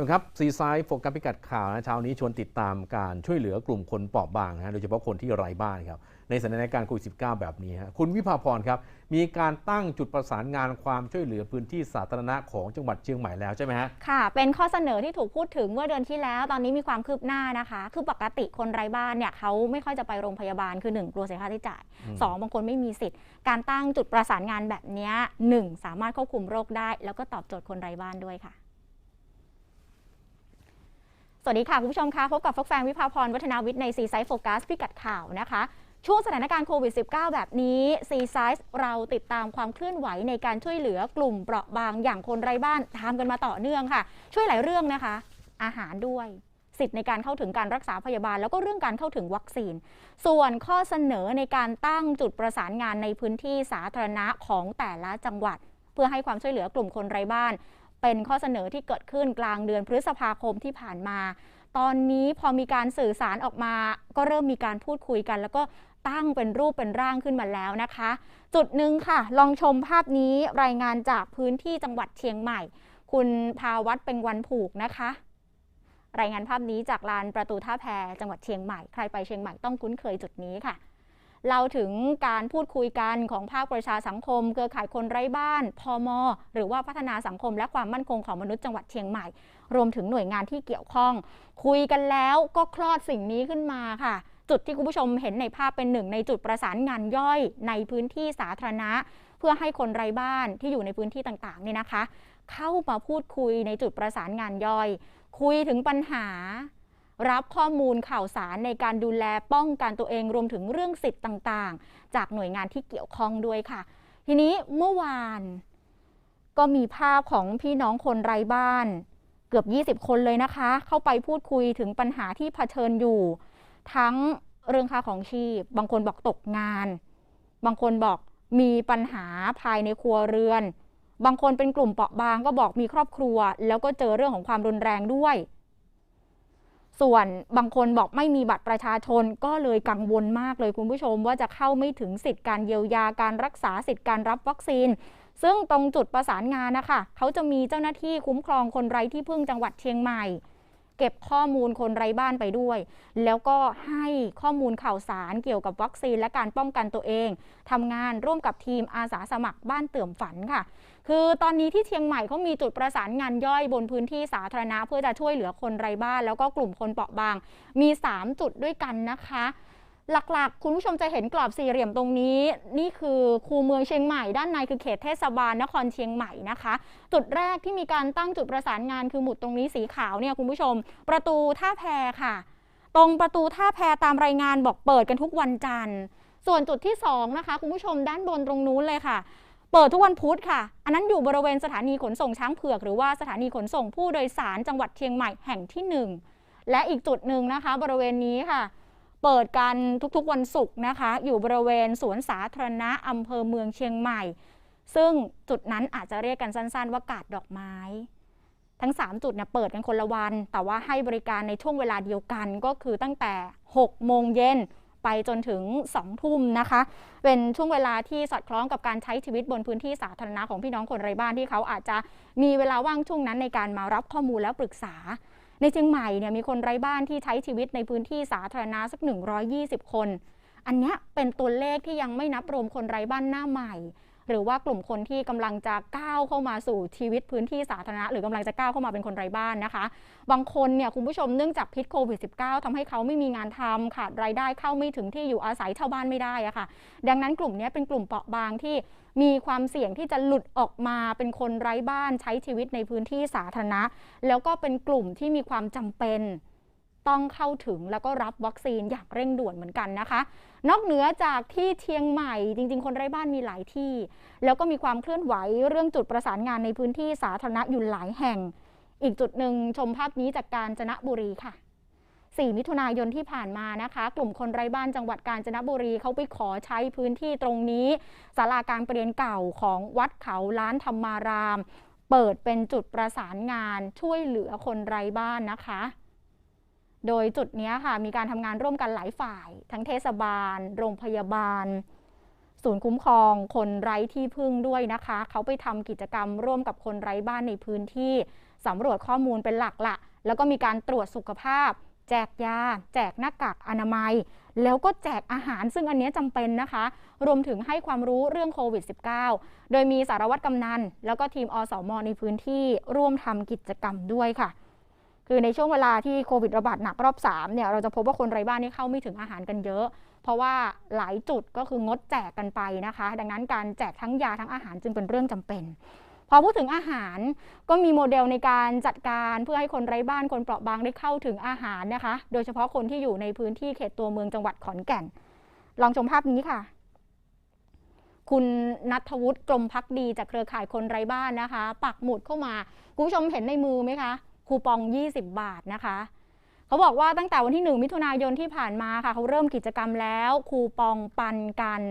ชมครับซีไซด์โฟกัสพิกัดข่าวนะเช้านี้ชวนติดตามการช่วยเหลือกลุ่มคนเปราะบางนะฮะโดยเฉพาะคนที่ไร้บ้านครับในสถานการณ์โควิด -19 แบบนี้ฮะคุณวิภาพรครับ มีการตั้งจุดประสานงานความช่วยเหลือพื้นที่สาธารณะของจังหวัดเชียงใหม่แล้วใช่ไหมฮะค่ะ เป็นข้อเสนอที่ถูกพูดถึงเมื่อเดือนที่แล้ว ตอนนี้มีความคืบหน้านะคะ คือปกติคนไร้บ้านเนี่ยเขาไม่ค่อยจะไปโรงพยาบาลคือ 1 กลัวเสียค่าใช้จ่ายอืม2บางคนไม่มีสิทธิ์ การตั้งจุดประสานงานแบบเนี้ยหนึ่งสามารถควบคุมโรคได้ แล้วก็ตอบโจทย์คนไร้บ้านด้วยค่ะ สวัสดีค่ะ คุณผู้ชมคะพบกับฟกแฟงวิภาพรวัฒนาวิทย์ในซีไซส์โฟกัสพิกัดข่าวนะคะ ช่วงสถานการณ์โควิด -19 แบบนี้ซีไซส์เราติดตามความเคลื่อนไหวในการช่วยเหลือกลุ่มเปราะบางอย่างคนไร้บ้านทำกันมาต่อเนื่องค่ะ ช่วยหลายเรื่องนะคะ อาหารด้วย สิทธิ์ในการเข้าถึงการรักษาพยาบาล แล้วก็เรื่องการเข้าถึงวัคซีน ส่วนข้อเสนอในการตั้งจุดประสานงานในพื้นที่สาธารณะของแต่ละจังหวัด เพื่อให้ความช่วยเหลือกลุ่มคนไร้บ้าน เป็นข้อเสนอที่เกิดขึ้นกลางเดือนพฤษภาคมที่ผ่านมา ตอนนี้พอมีการสื่อสารออกมา ก็เริ่มมีการพูดคุยกัน แล้วก็ตั้งเป็นรูปเป็นร่างขึ้นมาแล้วนะคะ จุดหนึ่งค่ะ ลองชมภาพนี้รายงานจากพื้นที่จังหวัดเชียงใหม่ คุณภาวัตเป็นวันผูกนะคะ รายงานภาพนี้จากลานประตูท่าแพจังหวัดเชียงใหม่ ใครไปเชียงใหม่ต้องคุ้นเคยจุดนี้ค่ะ เราถึงการพูดคุยกันของภาคประชาสังคม เครือข่ายคนไร้บ้านพมหรือว่าพัฒนาสังคม และความมั่นคงของมนุษย์จังหวัดเชียงใหม่ รวมถึงหน่วยงานที่เกี่ยวข้อง คุยกันแล้วก็คลอดสิ่งนี้ขึ้นมาค่ะจุดที่คุณผู้ชมเห็นในภาพเป็นหนึ่งในจุดประสานงานย่อยในพื้นที่สาธารณะ เพื่อให้คนไร้บ้านที่อยู่ในพื้นที่ต่างๆเนี่ยนะคะ เข้ามาพูดคุยในจุดประสานงานย่อย คุยถึงปัญหา รับข้อมูลข่าวสารในการดูแลป้องกันตัวเองรวมถึงเรื่องสิทธิ์ต่างๆ จากหน่วยงานที่เกี่ยวข้องด้วยค่ะ ทีนี้เมื่อวาน ก็มีภาพของพี่น้องคนไร้บ้าน เกือบ 20 คนเลยนะคะ เข้าไปพูดคุยถึงปัญหาที่เผชิญอยู่ ทั้งเรื่องค่าของชีพ บางคนบอกตกงาน บางคนบอกมีปัญหาภายในครัวเรือน บางคนเป็นกลุ่มเปราะบางก็บอกมีครอบครัว แล้วก็เจอเรื่องของความรุนแรงด้วย ส่วนบางคนบอกไม่มีบัตรประชาชนก็เลยกังวลมากเลยคุณผู้ชม ว่าจะเข้าไม่ถึงสิทธิ์การเยียวยาการรักษาสิทธิ์การรับวัคซีน ซึ่งตรงจุดประสานงานนะคะเขาจะมีเจ้าหน้าที่คุ้มครองคนไร้ที่พึ่งจังหวัดเชียงใหม่ เก็บข้อมูลคนไร้บ้านไปด้วย แล้วก็ให้ข้อมูลข่าวสารเกี่ยวกับวัคซีนและการป้องกันตัวเองทำงานร่วมกับทีมอาสาสมัครบ้านเตื่อมฝันค่ะ คือตอนนี้ที่เชียงใหม่เขามีจุดประสานงานย่อยบนพื้นที่สาธารณะเพื่อจะช่วยเหลือคนไร้บ้าน แล้วก็กลุ่มคนเปราะบาง มี 3 จุดด้วยกันนะคะ หลักๆ คุณผู้ชมจะเห็นกรอบสี่เหลี่ยมตรงนี้ นี่คือคูเมืองเชียงใหม่ ด้านในคือเขตเทศบาลนครเชียงใหม่นะคะ จุดแรกที่มีการตั้งจุดประสานงานคือหมุดตรงนี้สีขาวเนี่ยคุณผู้ชม ประตูท่าแพค่ะ ตรงประตูท่าแพตามรายงานบอกเปิดกันทุกวันจันทร์ ส่วนจุดที่สองนะคะคุณผู้ชมด้านบนตรงนู้นเลยค่ะเปิดทุกวันพุธค่ะ อันนั้นอยู่บริเวณสถานีขนส่งช้างเผือก หรือว่าสถานีขนส่งผู้โดยสารจังหวัดเชียงใหม่แห่งที่หนึ่งและอีกจุดหนึ่งนะคะ บริเวณนี้ค่ะ เปิดกันทุกๆวันศุกร์นะคะ อยู่บริเวณสวนสาธารณะอำเภอเมืองเชียงใหม่ ซึ่งจุดนั้นอาจจะเรียกกันสั้น ๆ ว่ากาดดอกไม้ ทั้ง 3 จุดเนี่ยเปิดกันคนละวัน แต่ว่าให้บริการในช่วงเวลาเดียวกันก็คือตั้งแต่ 6 โมงเย็นไปจนถึง 2 ทุ่มนะคะ เป็นช่วงเวลาที่สอดคล้องกับการใช้ชีวิตบนพื้นที่สาธารณะของพี่น้องคนไร้บ้านที่เขาอาจจะมีเวลาว่างช่วงนั้นในการมารับข้อมูลแล้วปรึกษา ในเชียงใหม่เนี่ยมีคนไร้บ้านที่ใช้ชีวิตในพื้นที่สาธารณะสัก 120 คน อันนี้เป็นตัวเลขที่ยังไม่นับรวมคนไร้บ้านหน้าใหม่ หรือว่ากลุ่มคนที่กำลังจะก้าวเข้ามาสู่ชีวิตพื้นที่สาธารณะ หรือกำลังจะก้าวเข้ามาเป็นคนไร้บ้านนะคะ บางคนเนี่ยคุณผู้ชมเนื่องจากพิษโควิด -19 ทำให้เขาไม่มีงานทำขาดรายได้เข้าไม่ถึงที่อยู่อาศัยเช่าบ้านไม่ได้อะค่ะ ดังนั้นกลุ่มนี้เป็นกลุ่มเปราะบางที่มีความเสี่ยงที่จะหลุดออกมาเป็นคนไร้บ้านใช้ชีวิตในพื้นที่สาธารณะ แล้วก็เป็นกลุ่มที่มีความจำเป็น ต้องเข้าถึงแล้วก็รับวัคซีนอย่างเร่งด่วนเหมือนกันนะคะ นอกเหนือจากที่เชียงใหม่จริง ๆ คนไร้บ้านมีหลายที่ แล้วก็มีความเคลื่อนไหวเรื่องจุดประสานงานในพื้นที่สาธารณะอยู่หลายแห่ง อีกจุดหนึ่งชมภาพนี้จากกาญจนบุรีค่ะ 4 มิถุนายนที่ผ่านมานะคะ กลุ่มคนไร้บ้านจังหวัดกาญจนบุรีเขาไปขอใช้พื้นที่ตรงนี้ศาลาการเปลี่ยนเก่าของวัดเขาล้านธรรมาราม เปิดเป็นจุดประสานงานช่วยเหลือคนไร้บ้านนะคะ โดยจุดนี้ค่ะมีการทำงานร่วมกันหลายฝ่าย ทั้งเทศบาล โรงพยาบาล ศูนย์คุ้มครอง คนไร้ที่พึ่งด้วยนะคะ เขาไปทำกิจกรรมร่วมกับคนไร้บ้านในพื้นที่สำรวจข้อมูลเป็นหลักละแล้วก็มีการตรวจสุขภาพ แจกยา แจกหน้ากากอนามัย แล้วก็แจกอาหาร ซึ่งอันนี้จำเป็นนะคะ รวมถึงให้ความรู้เรื่องโควิด -19 โดยมีสารวัตรกำนัน แล้วก็ทีมอสมในพื้นที่ร่วมทำกิจกรรมด้วยค่ะ คือในช่วงเวลาที่โควิดระบาดหนักรอบ3เนี่ยเราจะพบว่าคนไร้บ้านนี่เข้าไม่ถึงอาหารกันเยอะ เพราะว่าหลายจุดก็คืองดแจกกันไปนะคะ ดังนั้นการแจกทั้งยาทั้งอาหารจึงเป็นเรื่องจำเป็นพอพูดถึงอาหารก็มีโมเดลในการจัดการเพื่อให้คนไร้บ้านคนเปราะบางได้เข้าถึงอาหารนะคะ โดยเฉพาะคนที่อยู่ในพื้นที่เขตตัวเมืองจังหวัดขอนแก่น ลองชมภาพนี้ค่ะ คุณนัทวุฒิกลมพักดีจากเครือข่ายคนไร้บ้านนะคะ ปักหมุดเข้ามา คุณผู้ชมเห็นในมือไหมคะ คูปอง 20 บาทนะคะเขาบอกว่าตั้งแต่วันที่ 1 มิถุนายนที่ผ่านมาค่ะ เขาเริ่มกิจกรรมแล้วคูปองปันกัน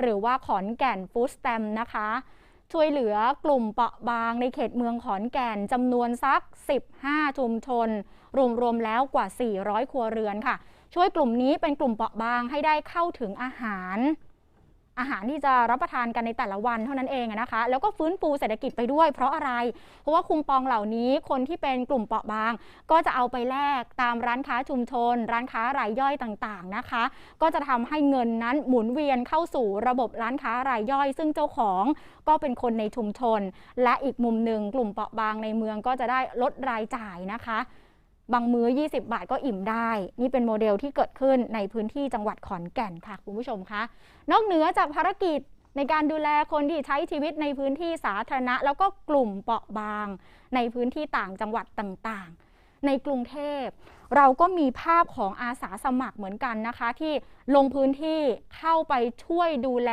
หรือว่าขอนแก่นฟู้ดสแตมนะคะ ช่วยเหลือกลุ่มเปราะบางในเขตเมืองขอนแก่นจำนวนสัก 15 ชุมชน รวมๆแล้วกว่า 400 ครัวเรือนค่ะ ช่วยกลุ่มนี้เป็นกลุ่มเปราะบางให้ได้เข้าถึงอาหาร อาหารที่จะรับประทานกันในแต่ละวันเท่านั้นเองนะคะ แล้วก็ฟื้นฟูเศรษฐกิจไปด้วยเพราะอะไร เพราะว่าคุมปองเหล่านี้คนที่เป็นกลุ่มเปราะบาง ก็จะเอาไปแลกตามร้านค้าชุมชน ร้านค้ารายย่อยต่างๆนะคะ ก็จะทำให้เงินนั้นหมุนเวียนเข้าสู่ระบบร้านค้ารายย่อย ซึ่งเจ้าของก็เป็นคนในชุมชน และอีกมุมหนึ่งกลุ่มเปราะบางในเมืองก็จะได้ลดรายจ่ายนะคะ บางมื้อ 20 บาทก็อิ่มได้ นี่เป็นโมเดลที่เกิดขึ้นในพื้นที่จังหวัดขอนแก่นค่ะคุณผู้ชมคะ นอกเหนือจากภารกิจในการดูแลคนที่ใช้ชีวิตในพื้นที่สาธารณะ แล้วก็กลุ่มเปราะบาง ในพื้นที่ต่างจังหวัดต่างๆ ในกรุงเทพ เราก็มีภาพของอาสาสมัครเหมือนกันนะคะ ที่ลงพื้นที่เข้าไปช่วยดูแล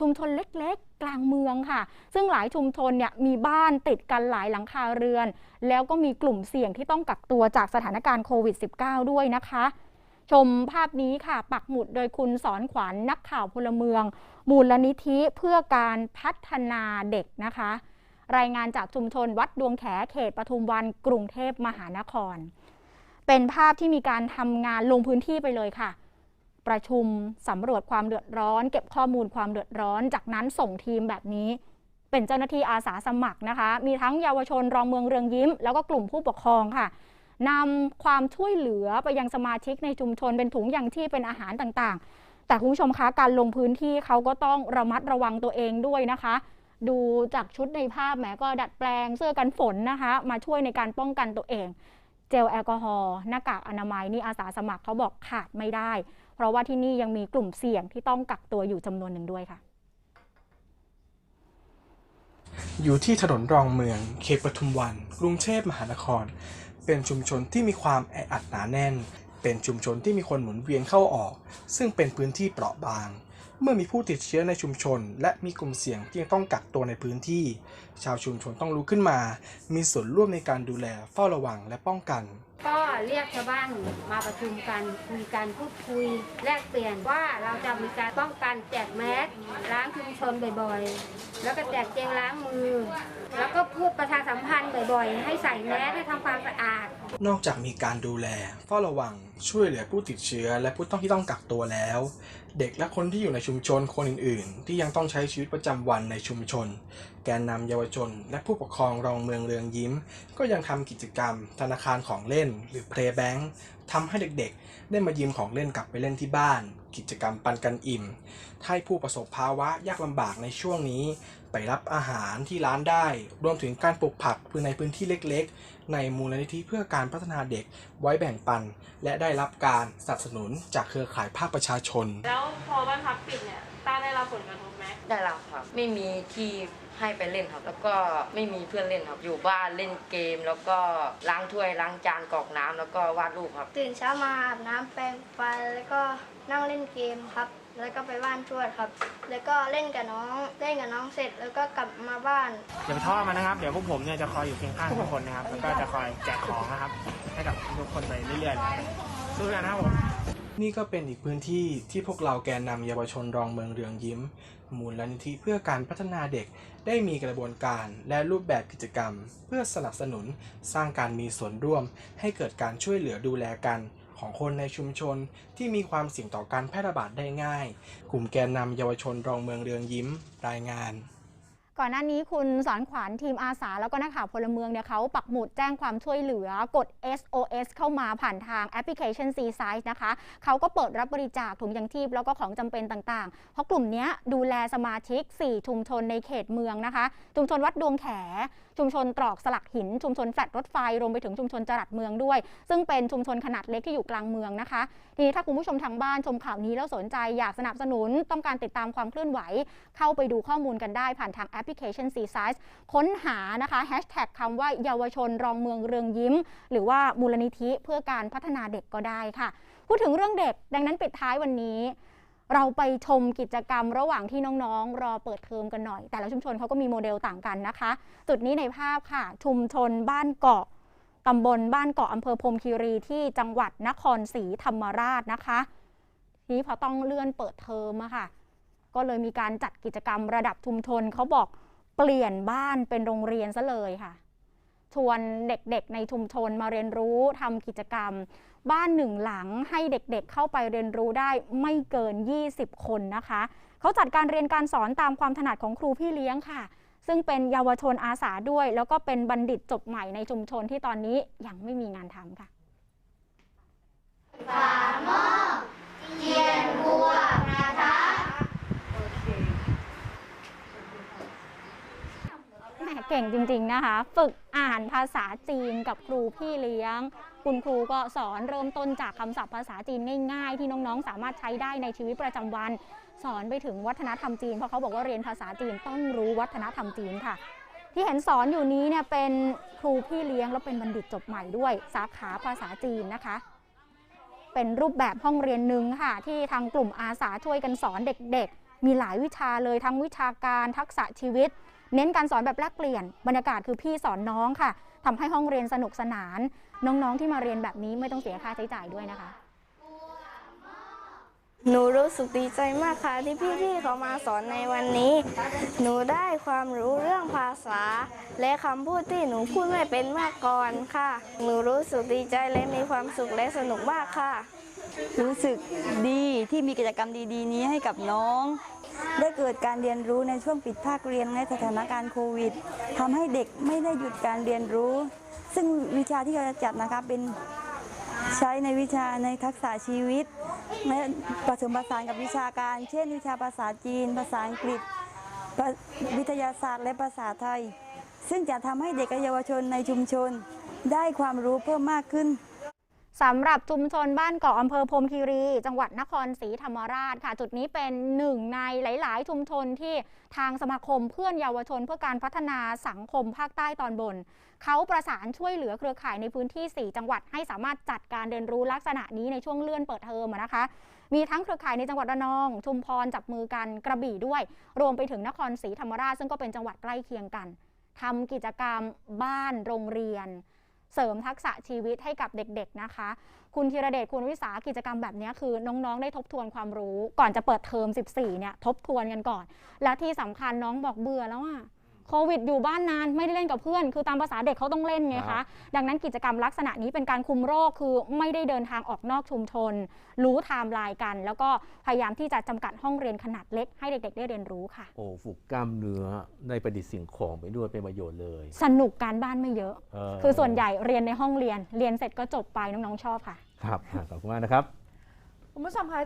ชุมชนเล็กๆ กลางเมืองค่ะ ซึ่งหลายชุมชนเนี่ยมีบ้านติดกันหลายหลังคาเรือน แล้วก็มีกลุ่มเสี่ยงที่ต้องกักตัวจากสถานการณ์โควิด -19 ด้วยนะคะ ชมภาพนี้ค่ะปักหมุดโดยคุณสอนขวัญนักข่าวพลเมือง มูลนิธิเพื่อการพัฒนาเด็กนะคะ รายงานจากชุมชนวัดดวงแขเขตปทุมวันกรุงเทพมหานคร เป็นภาพที่มีการทำงานลงพื้นที่ไปเลยค่ะ ประชุมสำรวจความเดือดร้อน เก็บข้อมูลความเดือดร้อน จากนั้นส่งทีมแบบนี้ เป็นเจ้าหน้าที่อาสาสมัครนะคะ มีทั้งเยาวชนรองเมืองเรืองยิ้ม แล้วก็กลุ่มผู้ปกครองค่ะนำความช่วยเหลือไปยังสมาชิกในชุมชนเป็นถุงยังชีพเป็นอาหารต่างๆ แต่คุณผู้ชมคะการลงพื้นที่เขาก็ต้องระมัดระวังตัวเองด้วยนะคะ ดูจากชุดในภาพแหมก็ดัดแปลงเสื้อกันฝนนะคะ มาช่วยในการป้องกันตัวเอง เจลแอลกอฮอล์หน้ากากอนามัยนี่อาสาสมัครเขาบอกขาดไม่ได้ เพราะว่าที่นี่ยังมีกลุ่มเสี่ยงที่ต้องกักตัวอยู่จำนวนหนึ่งด้วยค่ะ อยู่ที่ถนนรองเมือง เขตปทุมวัน กรุงเทพมหานคร เป็นชุมชนที่มีความแออัดหนาแน่น เป็นชุมชนที่มีคนหมุนเวียนเข้าออก ซึ่งเป็นพื้นที่เปราะบาง เมื่อมีผู้ติดเชื้อในชุมชน และมีกลุ่มเสี่ยงที่ยังต้องกักตัวในพื้นที่ ชาวชุมชนต้องรู้ขึ้นมา มีส่วนร่วมในการดูแลเฝ้าระวังและป้องกันก็เรียกชาวบ้านมาประชุมกันคุยกันพูดคุยแลกเปลี่ยนว่าเราจะมีการป้องกันแจกแมสล้างชุมชนบ่อยๆ แล้วก็แจกเจลล้างมือ แล้วก็พูดประชาสัมพันธ์บ่อยๆ ให้ใส่แมสให้ทำความสะอาด นอกจากมีการดูแลเฝ้าระวังช่วยเหลือผู้ติดเชื้อ และผู้ต้องที่ต้องกักตัวแล้ว เด็กและคนที่อยู่ในชุมชนคนอื่นๆ ที่ยังต้องใช้ชีวิตประจำวันในชุมชน แกนนำเยาวชน และผู้ปกครองรองเมืองเรืองยิ้ม ก็ยังทำกิจกรรมธนาคารของเล่นหรือ Play Bank ทำให้เด็กๆ ได้มายืมของเล่นกลับไปเล่นที่บ้าน กิจกรรมปันกันอิ่มให้ผู้ประสบภาวะยากลำบากในช่วงนี้ ไปรับอาหารที่ร้านได้ รวมถึงการปลูกผักพื้นในพื้นที่เล็กๆ ในมูลนิธิเพื่อการพัฒนาเด็กไว้แบ่งปัน และได้รับการสนับสนุนจากเครือข่ายภาคประชาชน แล้วพอบ้านพักปิดเนี่ย ต้าได้รับผลกระทบไหมได้รับครับ ไม่มีที่ให้ไปเล่นครับ แล้วก็ไม่มีเพื่อนเล่นครับ อยู่บ้านเล่นเกม แล้วก็ล้างถ้วยล้างจานกรอกน้ำแล้วก็วาดรูปครับ ตื่นเช้ามาอาบน้ำแปรงฟันแล้วก็นั่งเล่นเกมครับ แล้วก็ไปบ้านทวดครับ แล้วก็เล่นกับน้องเล่นกับน้องเสร็จแล้วก็กลับมาบ้าน อย่าไปท้อมันนะครับ เดี๋ยวพวกผมเนี่ยจะคอยอยู่เคียงข้างทุกคนนะครับ แล้วก็จะคอยแจกของนะครับ ให้กับทุกคนไปเรื่อยๆเลยสู้กันนะครับผม นี่ก็เป็นอีกพื้นที่ที่พวกเราแกนนำเยาวชนรองเมืองเรืองยิ้ม มูลนิธิเพื่อการพัฒนาเด็กได้มีกระบวนการและรูปแบบกิจกรรม เพื่อสนับสนุนสร้างการมีส่วนร่วม ให้เกิดการช่วยเหลือดูแลกันของคนในชุมชนที่มีความเสี่ยงต่อการแพร่ระบาดได้ง่าย กลุ่มแกนนำเยาวชนรองเมืองเรืองยิ้ม รายงาน ก่อนหน้านี้คุณสอนขวัญทีมอาสา แล้วก็นักข่าวพลเมืองเนี่ยเขาปักหมุดแจ้งความช่วยเหลือกด SOS เข้ามาผ่านทางแอปพลิเคชัน C Size นะคะเขาก็เปิดรับบริจาคถุงยังชีพแล้วก็ของจำเป็นต่างๆ เพราะกลุ่มนี้ดูแลสมาชิก 4 ชุมชนในเขตเมืองนะคะ ชุมชนวัดดวงแข ชุมชนตรอกสลักหิน ชุมชนแฟลตรถไฟ รวมไปถึงชุมชนจรัดเมืองด้วย ซึ่งเป็นชุมชนขนาดเล็กที่อยู่กลางเมืองนะคะ ทีนี้ถ้าคุณผู้ชมทางบ้านชมข่าวนี้แล้วสนใจอยากสนับสนุนต้องการติดตามความเคลื่อนไหว เข้าไปดูข้อมูลกันได้ผ่านทางแอปพลิเคชัน C Size ค้นหานะคะแฮชแท็กคำว่าเยาวชนรองเมืองเรืองยิ้ม หรือว่ามูลนิธิเพื่อการพัฒนาเด็กก็ได้ค่ะ พูดถึงเรื่องเด็กดังนั้นปิดท้ายวันนี้ เราไปชมกิจกรรมระหว่างที่น้องๆ รอเปิดเทอมกันหน่อย แต่ละชุมชนเขาก็มีโมเดลต่างกันนะคะ จุดนี้ในภาพค่ะ ชุมชนบ้านเกาะตำบลบ้านเกาะอำเภอพรมคีรีที่จังหวัดนครศรีธรรมราชนะคะทีนี้พอต้องเลื่อนเปิดเทอมอะค่ะ ก็เลยมีการจัดกิจกรรมระดับชุมชนเขาบอกเปลี่ยนบ้านเป็นโรงเรียนซะเลยค่ะ ชวนเด็กๆ ในชุมชนมาเรียนรู้ทำกิจกรรม บ้านหนึ่งหลังให้เด็กๆเข้าไปเรียนรู้ได้ไม่เกิน 20 คนนะคะ เขาจัดการเรียนการสอนตามความถนัดของครูพี่เลี้ยงค่ะ ซึ่งเป็นเยาวชนอาสาด้วย แล้วก็เป็นบัณฑิตจบใหม่ในชุมชนที่ตอนนี้ยังไม่มีงานทำค่ะ แหมเก่งจริง ๆนะคะ ฝึกอ่านภาษาจีนกับครูพี่เลี้ยง คุณครูก็สอนเริ่มต้นจากคำศัพท์ภาษาจีนง่ายๆ ที่น้องๆ สามารถใช้ได้ในชีวิตประจำวัน สอนไปถึงวัฒนธรรมจีน เพราะเขาบอกว่าเรียนภาษาจีนต้องรู้วัฒนธรรมจีนค่ะ ที่เห็นสอนอยู่นี้เนี่ยเป็นครูพี่เลี้ยงแล้วเป็นบัณฑิตจบใหม่ด้วย สาขาภาษาจีนนะคะเป็นรูปแบบห้องเรียนหนึ่งค่ะ ที่ทางกลุ่มอาสาช่วยกันสอนเด็กๆ มีหลายวิชาเลยทั้งวิชาการทักษะชีวิต เน้นการสอนแบบแลกเปลี่ยน บรรยากาศคือพี่สอนน้องค่ะทำให้ห้องเรียนสนุกสนาน น้องๆที่มาเรียนแบบนี้ไม่ต้องเสียค่าใช้จ่ายด้วยนะคะ หนูรู้สึกดีใจมากค่ะที่พี่ๆเขามาสอนในวันนี้ หนูได้ความรู้เรื่องภาษา และคำพูดที่หนูพูดไม่เป็นมาก่อนค่ะ หนูรู้สึกดีใจและมีความสุขและสนุกมากค่ะ รู้สึกดีที่มีกิจกรรมดีๆ นี้ให้กับน้อง ได้เกิดการเรียนรู้ในช่วงปิดภาคเรียนในสถานการณ์โควิดทำให้เด็กไม่ได้หยุดการเรียนรู้ ซึ่งวิชาที่เราจะจัดนะคะเป็น ใช้ในวิชาในทักษะชีวิตและผสมผสานกับวิชาการ เช่น วิชาภาษาจีน ภาษาอังกฤษ วิทยาศาสตร์ และภาษาไทย ซึ่งจะทำให้เด็กและเยาวชนในชุมชน ได้ความรู้เพิ่มมากขึ้น สำหรับชุมชนบ้านเกาะอำเภอพรมคีรี จังหวัดนครศรีธรรมราชค่ะ จุดนี้เป็นหนึ่งในหลาย ๆ ชุมชนที่ทางสมาคมเพื่อนเยาวชน เพื่อการพัฒนาสังคมภาคใต้ตอนบน เขาประสานช่วยเหลือเครือข่ายในพื้นที่ 4 จังหวัดให้สามารถจัดการเรียนรู้ลักษณะนี้ในช่วงเลื่อนเปิดเทอมนะคะมีทั้งเครือข่ายในจังหวัดระนอง ชุมพรจับมือกันกระบี่ด้วย รวมไปถึงนครศรีธรรมราชซึ่งก็เป็นจังหวัดใกล้เคียงกันทำกิจกรรมบ้านโรงเรียน เสริมทักษะชีวิตให้กับเด็กๆนะคะ คุณธีรเดชคุณวิสากิจกรรมแบบนี้คือน้องๆ ได้ทบทวนความรู้ ก่อนจะเปิดเทอม 14 เนี่ยทบทวนกันก่อน และที่สำคัญน้องบอกเบื่อแล้วอะ โควิดอยู่บ้านนานไม่ได้เล่นกับเพื่อน คือตามภาษาเด็กเขาต้องเล่นไงครัคะบดังนั้นกิจกรรมลักษณะนี้เป็นการคุมโรคคือไม่ได้เดินทางออกนอกชุมชน รู้ไทม์ไลน์กัน แล้วก็พยายามที่จะจำกัดห้องเรียนขนาดเล็กให้เด็กๆ ได้เรียนรู้ค่ะ โอ้ฝึกกล้ามเนื้อได้ประดิษฐ์สิ่งของไปด้วยเป็นประโยชน์เลย สนุกการบ้านไม่เยอะเคือส่วนใหญ่เรียนในห้องเรียน เรียนเสร็จก็จบไปน้องๆชอบค่ะ ครับอะขอบคุณมากนะครับคุณผู้ชมคะ